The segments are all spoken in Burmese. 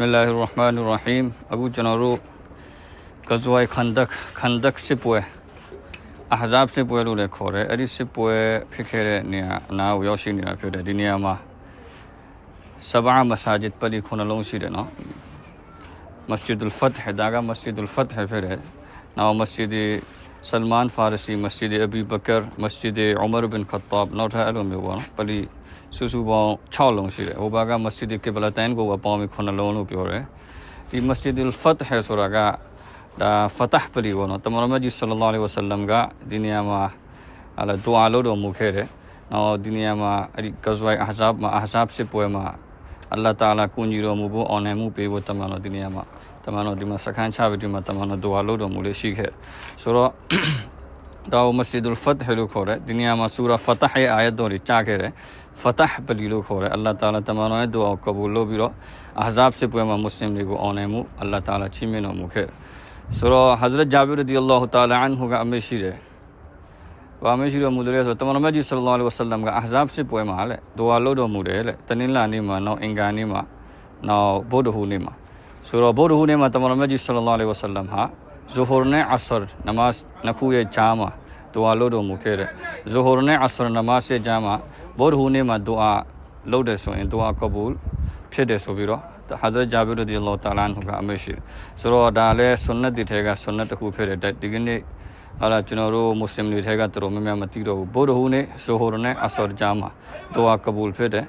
बिसमीम अबू जनरू गजवा खंदक खंदक से पोए अहजाब से पोए लो लेखो रहे अरे से पोए फिखे निया ना योशी निया फिर दिनिया मा सबा मसाजिद पर ही खून लोंग सी ना मस्जिदुलफ़त है दागा मस्जिदुलफ़त है फिर ना मस्जिद စ်ပွဲဖြစ်ခဲ့တဲ့နေရာအနားကိုရောက်ရှိနေတာဖြစ်တယ်ဒီနေရာမှာဆဘာမဆာဂျစ်ပလီခုနှလုံးရှိတယ်နော်မစဂျစ်ဒ်ဖတ်ဟ်ဒါကမစဂျစ်ဒ်ဖတ်ဟ်ဖြစ်တယ်နောက်မစဂျစ်ဒီဆလမန်ဖာရစီမစဂျစ်ဒီအဘီဘကာမစဂျစ်ဒီဥမာဘင်ခတ်တပ်နောက်ထပ်အဲ့လိုမျိုးပေါ့နော်ပလီစုစုပေါင်း6လုံးရှိတယ်ဟိုဘက်ကမစဂျစ်ဒီကေဘလာတန်ကိုပေါင်းပြီး9လုံးလို့ပြောတယ်ဒီမစဂျစ်ဒီဖတ်ဟ်ဆိုတာကဒါဖတ်ဟ်ပလီပေါ့နော်တမန်တော်မြတ်ကြီးဆလ္လာလဟ်အလိုင်းဝါဆလမ်ကဒီနေရာမှာအဲ့ဒါဒူအာလုပ်တော်မူခဲ့တယ်နောက်ဒီနေရာမှာအဲ့ဒီဂဇဝိုင်အဟဇပ်မှာအဟဇပ်စစ်ပွဲမှာအလ္လာဟ်တာလာကူညီတော်မူဖို့အောင်နိုင်မှုပေးဖို့တမန်တော်ဒီနေရာမှာ တမန်တော်ဒီမှာစခန်းချပြီးဒီမှာတမန်တော်ဒူအာလုပ်တော်မူလေးရှိခဲ့ဆိုတော့ဒါမစဂျစ်ဒ်ဖတ်ဟ်လို့ခေါ်တယ်ဒီနေရာမှာဆူရာဖတ်ဟ်ရဲ့အာယတ်တော်တွေကြားခဲ့တယ်ဖတ်ဟ်ပလီလို့ခေါ်တယ်အလ္လာဟ်တာလာတမန်တော်ရဲ့ဒူအာကိုကဘူလ်လုပ်ပြီးတော့အဟဇပ်စစ်ပွဲမှာမွတ်စလင်တွေကိုအောင်နိုင်မှုအလ္လာဟ်တာလာချီးမြှင့်တော်မူခဲ့တယ်ဆိုတော့ဟဇရတ်ဂျာဘီရဒီအလ္လာဟူတာလာအန်ဟူကအမေရှိတယ်ဘာမရှိတော်မူတယ်လဲဆိုတမန်တော်မြတ်ကြီးဆလ္လာလဟ်အလัยဟိဝဆလမ်ကအဟဇပ်စစ်ပွဲမှာလေဒူအာလုပ်တော်မူတယ်လေတနင်္လာနေ့မှာနောက်အင်္ဂါနေ့မှာနောက်ဗုဒ္ဓဟူးနေ့မှာ ဆိုတော့ဗုဒ္ဓဟူးနေ့မှာတမန်တော်မြတ်ကြီးဆလ္လာလဟ်အလัยဟိဝဆလမ်ဟာဇူဟူရ်နဲ့အဆရ်နမတ်နှစ်ခုရဲ့ဂျာမှာဒူအာလုပ်တော်မူခဲ့တယ်ဇူဟူရ်နဲ့အဆရ်နမတ်ရဲ့ဂျာမှာဗုဒ္ဓဟူးနေ့မှာဒူအာလုပ်တယ်ဆိုရင်ဒူအာကဘူလ်ဖြစ်တယ်ဆိုပြီးတော့ဟာဇရတ်ဂျာဘီရဒီအလ္လာဟ်တာလာန်ဟူကအမေရှိဆိုတော့ဒါလည်းဆွန်နတ်တွေထဲကဆွန်နတ်တစ်ခုဖြစ်တယ်ဒီကနေ့ဟာလာကျွန်တော်တို့မွတ်စလင်တွေထဲကတော်တော်များများမသိတော့ဘူးဗုဒ္ဓဟူးနေ့ဇိုဟရ်နဲ့အဆော်ဂျာမှာဒူအာကဘူလ်ဖြစ်တယ်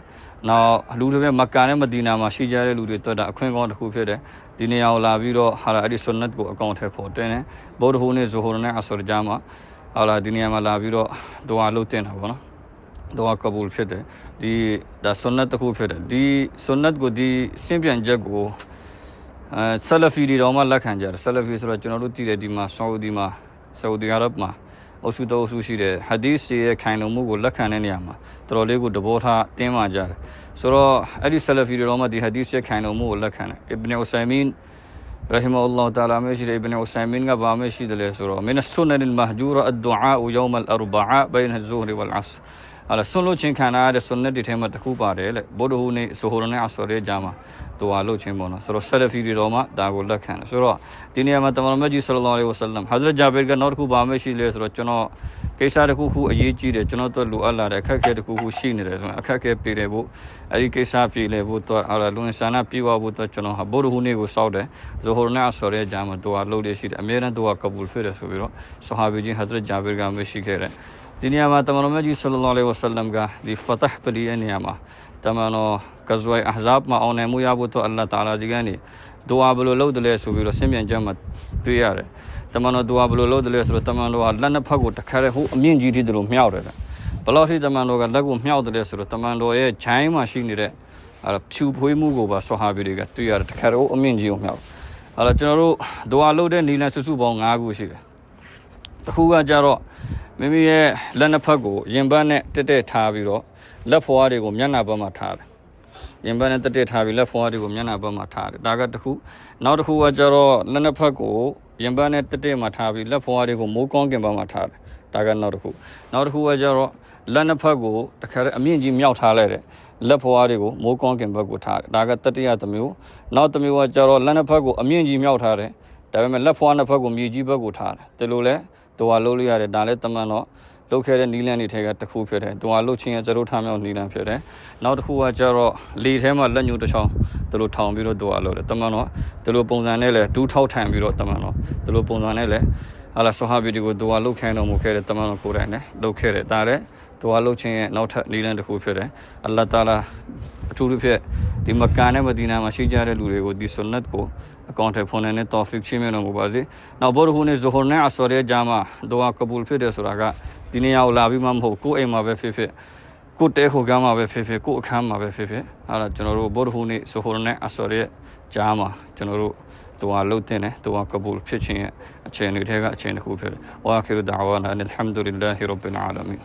နောက်လူတွေပဲမက္ကာနဲ့မဒီနာမှာရှိကြတဲ့လူတွေတွေ့တာအခွင့်ကောင်းတစ်ခုဖြစ်တယ်ဒီနေရာကိုလာပြီးတော့ဟာလာအဲ့ဒီဆွန်နတ်ကိုအကောင့်ထဲပေါ်တင်တယ်ဗုဒ္ဓဟူးနေ့ဇိုဟရ်နဲ့အဆော်ဂျာမှာဟာလာဒီနေရာမှာလာပြီးတော့ဒူအာလုပ်တင်တာပေါ့နော်ဒူအာကဘူလ်ဖြစ်တယ်ဒီဒါဆွန်နတ်တစ်ခုဖြစ်တယ်ဒီဆွန်နတ်ကိုဒီစင်ပြန်ချက်ကိုအဲဆလဖီတွေတော့မှလက်ခံကြတယ်ဆလဖီဆိုတော့ကျွန်တော်တို့သိတယ်ဒီမှာဆော်ဒီမှာဆော်ဒီအာရဗ်မှာ အုပ်စုတော်အုပ်စုရှိတယ်ဟာဒီစ်ရဲ့ခိုင်လုံမှုကိုလက်ခံတဲ့နေရာမှာတော်တော်လေးကိုတဘောထားတင်းမာကြတယ်ဆိုတော့အဲ့ဒီဆလဖီတွေတော့မှဒီဟာဒီစ်ရဲ့ခိုင်လုံမှုကိုလက်ခံတယ်အစ်ဘ်နဥဆိုင်မင် رحمه الله تعالى مشي ابن عثيمين قبا مشي دلسورو من السنن المهجورة الدعاء يوم الأربعاء بين الظهر والعصر အဲ့ဒါဆွန်လို့ချင်းခံရတဲ့ဆွန်နက်တွေထဲမှာတစ်ခုပါတယ်လေဘုဒ္ဓဟူးနေ့ဆိုဟိုရနဲ့အဆော်ရဲ့ဂျာမှာတူဝါလို့ချင်းပေါ့နော်ဆိုတော့ဆလဖီတွေတော့မှဒါကိုလက်ခံတယ်ဆိုတော့ဒီနေရာမှာတမန်တော်မြတ်ကြီးဆလ္လာလဟ်ဝဆလမ်ဟာဇရတ်ဂျာဘီကနောက်တစ်ခုပါမရှိလေဆိုတော့ကျွန်တော်ကိစ္စတစ်ခုခုအရေးကြီးတယ်ကျွန်တော်တို့လိုအပ်လာတဲ့အခက်အခဲတစ်ခုခုရှိနေတယ်ဆိုရင်အခက်အခဲပြေတယ်ဖို့အဲ့ဒီကိစ္စပြေလေဖို့တော့အဲ့ဒါလူဝင်ဆန္ဒပြေဝဖို့တော့ကျွန်တော်ဟာဘုဒ္ဓဟူးနေ့ကိုစောက်တယ်ဇိုဟိုရနဲ့အဆော်ရဲ့ဂျာမှာတူဝါလို့ရရှိတယ်အမြဲတမ်းတူဝါကဘူလ်ဖြစ်တယ်ဆိုပြီးတော့ဆဟာဘီကြီးဟာဇရတ်ဂျာဘီကမရှိခဲ့တယ် ဒီနေရာမှာတမန်တော်မြတ်ကြီးဆလ္လာလဟ်အလိုင်းဝါဆလမ်ကဒီဖတ်ဟ်ပလီရဲ့နေရာမှာတမန်တော်ဂဇဝိုင်အဟဇပ်မှာအောင်နိုင်မှုရဖို့တော့အလ္လာဟ်တာလာကြီးကနေဒူအာဘယ်လိုလုပ်တယ်လဲဆိုပြီးတော့ဆင်ပြန်ကြမှာတွေ့ရတယ်တမန်တော်ဒူအာဘယ်လိုလုပ်တယ်လဲဆိုတော့တမန်တော်ကလက်နှစ်ဖက်ကိုတစ်ခါတည်းဟိုအမြင့်ကြီးထိတယ်လို့မြောက်တယ်ဘယ်လောက်ရှိတမန်တော်ကလက်ကိုမြောက်တယ်လဲဆိုတော့တမန်တော်ရဲ့ဂျိုင်းမှာရှိနေတဲ့အဲဖြူဖွေးမှုကိုပါဆွဟာဘီတွေကတွေ့ရတယ်တစ်ခါတည်းဟိုအမြင့်ကြီးကိုမြောက်အဲ့တော့ကျွန်တော်တို့ဒူအာလုပ်တဲ့နီလန်စုစုပေါင်း၅ခုရှိတယ်တစ်ခုကကြတော့ မိမိရဲ့လက်နှစ်ဖက်ကိုရင်ဘတ်နဲ့တက်တက်ထားပြီးတော့လက်ဖွားတွေကိုမျက်နှာဘက်မှာထားတယ်။ရင်ဘတ်နဲ့တက်တက်ထားပြီးလက်ဖွားတွေကိုမျက်နှာဘက်မှာထားတယ်။ဒါကတစ်ခုနောက်တစ်ခုကကျတော့လက်နှစ်ဖက်ကိုရင်ဘတ်နဲ့တက်တက်မှာထားပြီးလက်ဖွားတွေကိုမိုးကောင်းကင်ဘက်မှာထားတယ်။ဒါကနောက်တစ်ခုနောက်တစ်ခုကကျတော့လက်နှစ်ဖက်ကိုတခါတည်းအမြင့်ကြီးမြောက်ထားလိုက်တယ်။လက်ဖွားတွေကိုမိုးကောင်းကင်ဘက်ကိုထားတယ်။ဒါကတတိယတစ်မျိုးနောက်တစ်မျိုးကကျတော့လက်နှစ်ဖက်ကိုအမြင့်ကြီးမြောက်ထားတယ်။ဒါပေမဲ့လက်ဖွားနှစ်ဖက်ကိုမြေကြီးဘက်ကိုထားတယ်။ဒီလိုလဲ တူဝါလို့လို့ရတယ်ဒါလည်းတမန်တော့လုတ်ခဲ့တဲ့နီလန်တွေထဲကတစ်ခုဖြစ်တယ်တူဝါလုတ်ချင်းရဲ့ကျတို့ထားမြောက်နီလန်ဖြစ်တယ်နောက်တစ်ခုကကျတော့လေထဲမှာလက်ညှိုးတစ်ချောင်းသူတို့ထောင်ပြီးတော့တူဝါလို့တယ်တမန်တော့သူတို့ပုံစံနဲ့လဲဒူးထောက်ထိုင်ပြီးတော့တမန်တော့သူတို့ပုံစံနဲ့လဲဟာလာဆဟာဘီတီကိုတူဝါလုတ်ခိုင်းတော်မူခဲ့တဲ့တမန်တော်ကိုယ်တိုင်နဲ့လုတ်ခဲ့တယ်ဒါလည်း တူဝါလုတ်ချင်းရဲ့နောက်ထပ်နီလန်တစ်ခုဖြစ်တယ်အလ္လာဟ်တာလာအထူးသဖြင့်ဒီမကာနဲ့မဒီနာမှာရှိကြတဲ့လူတွေကိုဒီဆွန်နတ်ကိုအကောင့်ထဲဖုန်းနဲ့တော်ဖစ်ချင်းမြင်လို့ပါစေ။နောက်ဘောရခုနဲ့ဇိုဟ်နဲ့အဆော်ရဲ့ဂျာမှာဒူအာကဘူလ်ဖြစ်တယ်ဆိုတာကဒီနေရာကိုလာပြီးမှမဟုတ်ကိုယ်အိမ်မှာပဲဖြစ်ဖြစ်ကိုတဲခိုကမ်းမှာပဲဖြစ်ဖြစ်ကိုအခန်းမှာပဲဖြစ်ဖြစ်ဟာလာကျွန်တော်တို့ဘောရခုနဲ့ဇိုဟ်နဲ့အဆော်ရဲ့ဂျာမှာကျွန်တော်တို့ဒူအာလုပ်တဲ့နဲ့ဒူအာကဘူလ်ဖြစ်ခြင်းရဲ့အခြေအနေတွေကအချိန်တစ်ခုဖြစ်တယ်။ဝါခီရူဒါဝါနာအလ်ဟမ်ဒူလ illah ရဘ်ဘ်အာလမင်